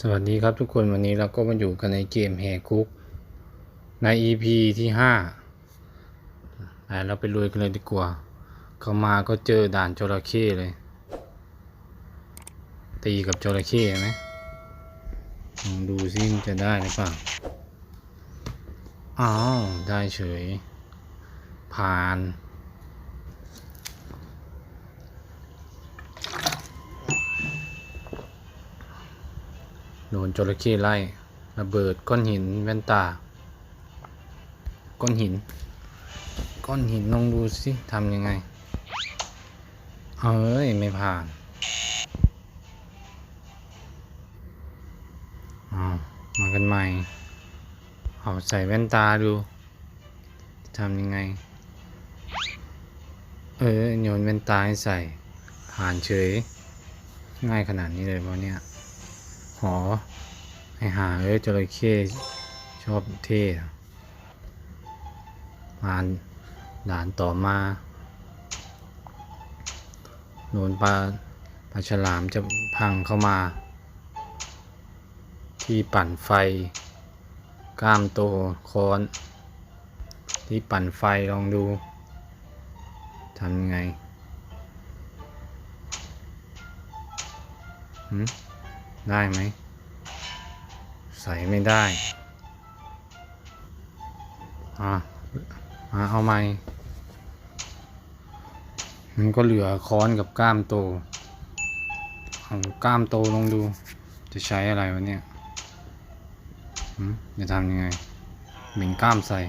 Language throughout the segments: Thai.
สวัสดีครับทุกคนวันนี้เราก็มาอยู่กันในเกมแฮคุก ใน EP ที่ห้าไปเราไปลุยกันเลยดีกว่า เข้ามาก็เจอด่านจระเข้เลย ตีกับจระเข้ไหมลองดูซิมันจะได้หรือเปล่าอ้าว ได้เฉย ผ่าน โดนจระเข้ไล่ระเบิดก้อนหินแว่นตา ก้อนหิน ก้อนหินลองดูสิทำยังไง เอ้ย ไม่ผ่านอามากันใหม่ เอาใส่แว่นตาดูทำยังไง เออโยนแว่นตาให้ใส่ ผ่านเฉย ง่ายขนาดนี้เลยวะเนี่ย หอไอหาเอ้ยจระเข้ชอบเท่อะมาด่านต่อมาโดนปลาปลาฉลามจะพังเข้ามา ที่ปั่นไฟ กล้ามโตค้อน ที่ปั่นไฟลองดูทำยังไงได้ไหม ใส่ไม่ได้ อะมาเอาไหมมันก็เหลือค้อนกับก้ามโตเอาก้ามโตลองดู จะใช้อะไรวะเนี่ยจะทำยังไงเหม่งก้ามใส่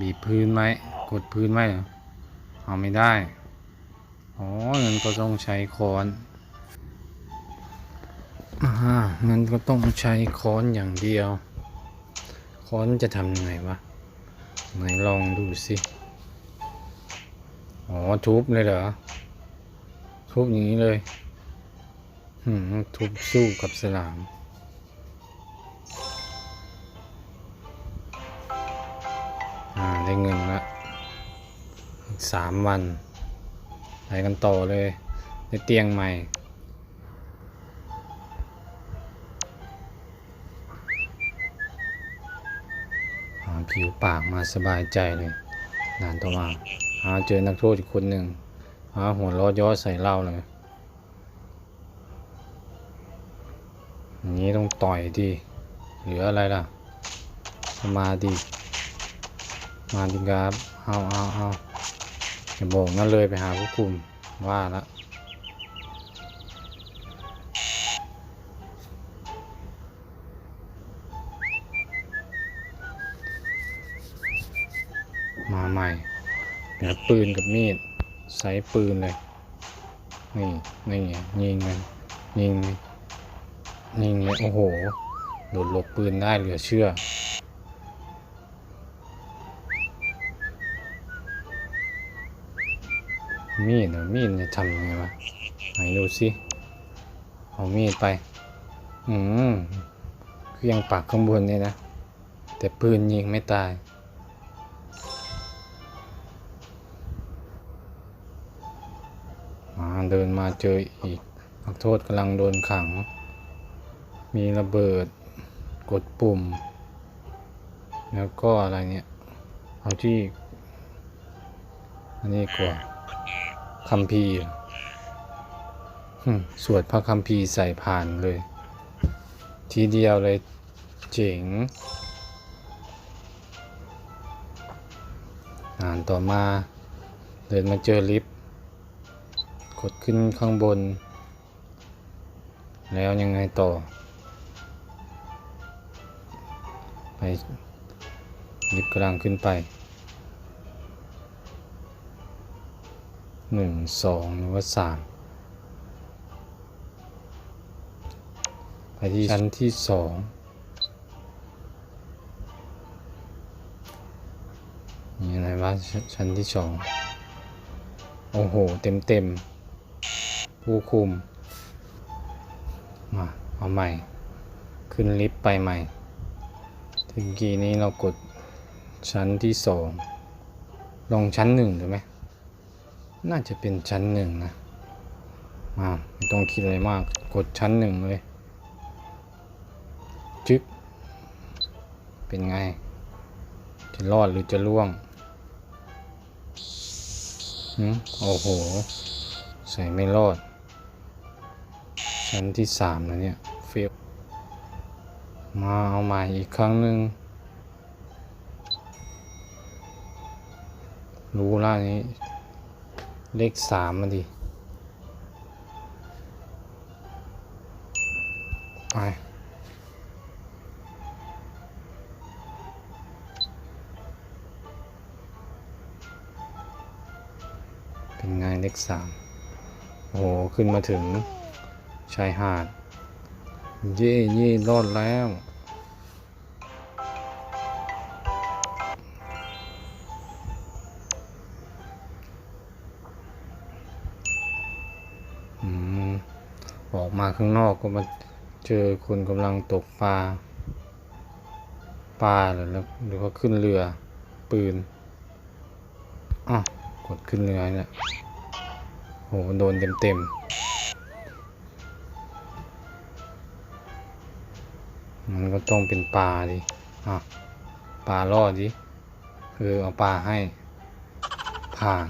บีบพื้นไว้กดพื้นไว้เหรอ เอาไม่ได้ อ๋อมันก็ต้องใช้ค้อน อ่างั้นก็ต้องใช้ค้อนอย่างเดียว ค้อนจะทำยังไงวะ ไหนลองดูสิ อ๋อ ทุบเลยเหรอ ทุบอย่างนี้เลยหืมทุบสู้กับสลามอ่า ได้เงินละสามวัน ไปกันต่อเลยได้เตียงใหม่ ผิวปากมาสบายใจเลยนานต่อมาหาเจอนักโทษอีกคนหนึ่งหาหัวล้อย้อใส่เหล้าเลยอย่างนี้ต้องต่อยดีเหลืออะไรล่ะ มาดีมาดีครับเอาเอาเอาอย่าบอกนั่นเลยไปหาผู้คุมว่าละ มาใหม่เหลือปืนกับมีดใช้ปืนเลย นี่นี่ไงยิงมันยิงเลยยิงเลยโอ้โหโดดหลบปืนได้เหลือเชื่อมีดเหรอมีดจะทำยังไงวะไหนดูสิเอามีดไป อืมคือยังปากข้างบนเนี่ยนะ แต่ปืนยิงไม่ตาย เดินมาเจออีกนักโทษกำลังโดนขัง มีระเบิด กดปุ่ม แล้วก็อะไรเนี่ย เอาที่ อันนี้กว่าคัมภีร์สวดพระคัมภีร์ใส่ผ่านเลย ทีเดียวเลยเจ๋ง อ่านต่อมา เดินมาเจอลิฟต์ กดขึ้นข้างบน แล้วยังไงต่อ ไปลิฟต์กลังขึ้นไปหนึ่งสองหรือว่าสามไปที่ชั้นที่สองมีอะไรวะชชั้นที่สองโอ้โห เต็มเต็ม ผู้คุม มา เอาใหม่ ขึ้นลิฟต์ไปใหม่ถึงกีนี้เรากดชั้นที่สองลงชั้นหนึ่งถูกไหม น่าจะเป็นชั้นหนึ่งนะ มาไม่ต้องคิดอะไรมาก กดชั้นหนึ่งเลย จึ๊บ เป็นไง จะรอดหรือจะล่วงโอ้โห ใส่ไม่รอด ชั้นที่สามแล้วเนี่ยเฟลมาเอาใหม่อีกครั้งหนึ่งรู้ล่านี้ เลขสามมาดิไปเป็นไงเลขสามโอ้โห ขึ้นมาถึง ชายหาด เย่เย่รอดแล้ว ออกมาข้างนอกก็มาเจอคนกำลังตกปลา ปลาหรือแล้วหรือว่าขึ้นเรือปืนอะกดขึ้นเรือเนี่ยโหโดนเต็มเต็ม มันก็ต้องเป็นปลาดิอะปลาล่อดิคือเอาปลาให้ ผ่าน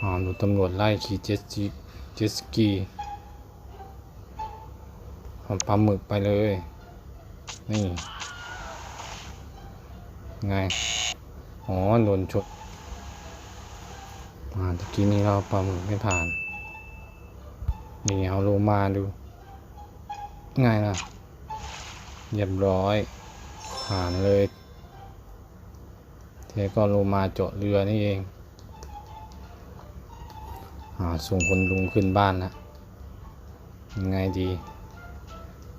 อ่าดูตำรวจไล่ขี่เจ็ตสกีเจ็ตสกีเอาปลาหมึกไปเลย นี่ ไง อ๋อ โดนชด อ่าตะกี้นี้เราปลาหมึกไม่ผ่าน นี่เอาโลมาดู ง่ายนะเรียบร้อย ผ่านเลยเทก็โลมาเจาะเรือนี่เองอ่าส่งคนลุงขึ้นบ้านนะยังไงดี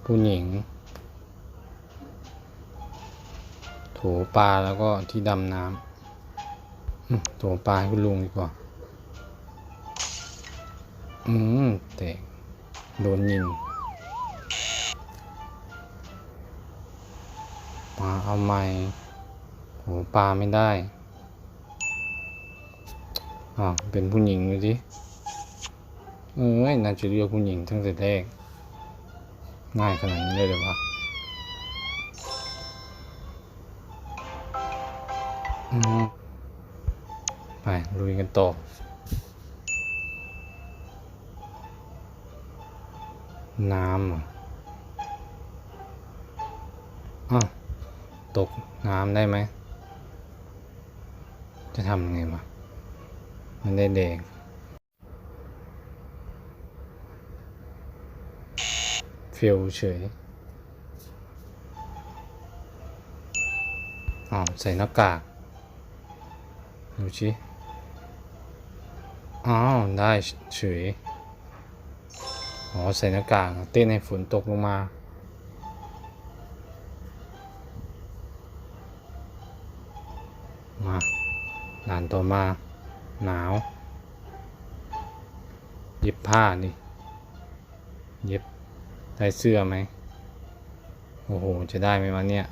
ผู้หญิง โถปลาแล้วก็ที่ดำน้ำโถปลาให้คุณลุงดีกว่า อืมแตกโดนยิงมาเอาใหม่โถปลาไม่ได้อ่าเป็นผู้หญิงดูสิเอ้ยน่าจะเลือกผู้หญิงตั้งแต่แรกง่ายขนาดนี้เลยหรอวะอืมไปลุยกันต่อ น้ำอ้าวตกน้ำได้ไหม จะทำไงวะ มันได้เด็กฟิลเฉยอ๋อใส่หน้ากาก ดูชิอ๋อได้เฉย อ๋อใส่หน้ากากเต้นให้ฝนตกลงมา มาด่านต่อมา หนาว เย็บผ้านี่เย็บได้เสื้อไหม โอ้โห จะได้ไหมวะเนี่ย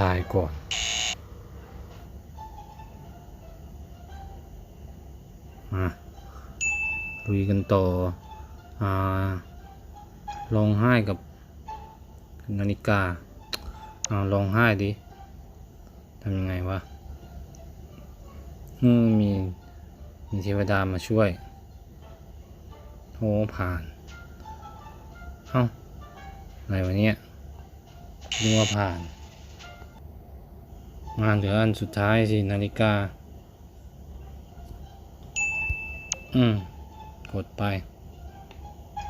ตายก่อน มา ลุยกันต่ออ่าลองไห้กับนาฬิกาอ่าลองไห้ดิทำยังไงวะมีมีเทวดามาช่วยโอ้ผ่าน เอ้าอะไรวะเนี่ยนึกว่าผ่านมาเหลืออันสุดท้ายสินาฬิกา อืม กดไป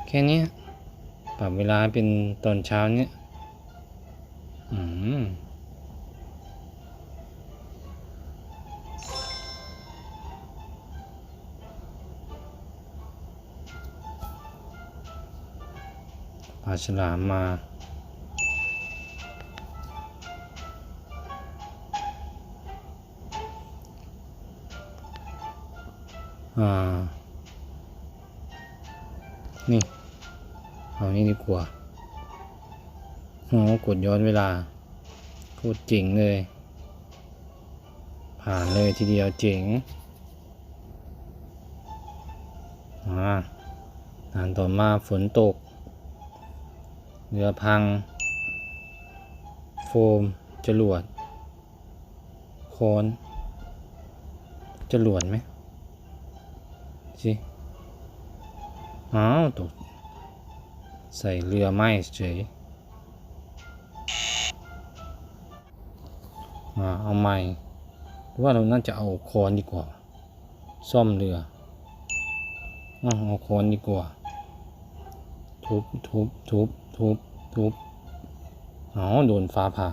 แค่นี้ ปรับเวลาเป็นตอนเช้าเนี้ยอืมปลาฉลามมาอ่า นี่ เอานี่ดีกว่าโหกดย้อนเวลาโคตรเจ๋งเลย ผ่านเลยทีเดียวเจ๋งอ่าด่านต่อมาฝนตก เรือพัง โฟม จรวดโคนจรวดไหมสิ อ้าวตกใส่เรือไหม้เฉยมาเอาใหม่หรือว่าเราน่าจะเอาโคนดีกว่า ซ่อมเรืออ้าเอาโคนดีกว่า ทุบทุบทุบทุบทุบเอโดนฟ้าผ่า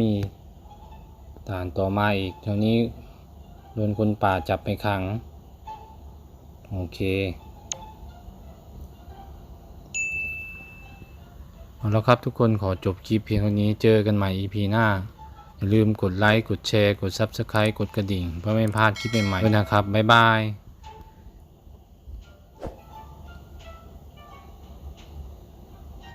มีด่านต่อมาอีกแถวนี้โดนคนป่าจับไปขัง โอเคเอาล้วครับทุกคนขอจบคลิปเพียงเท่านี้เจอกันใหม่ EP หน้า อย่าลืมกดไลค์ กดแชร์ กด Subscribe กดกระดิ่ง เพื่อไม่พลาดคลิปใหม่ๆด้วยนะครับ บ๊ายบาย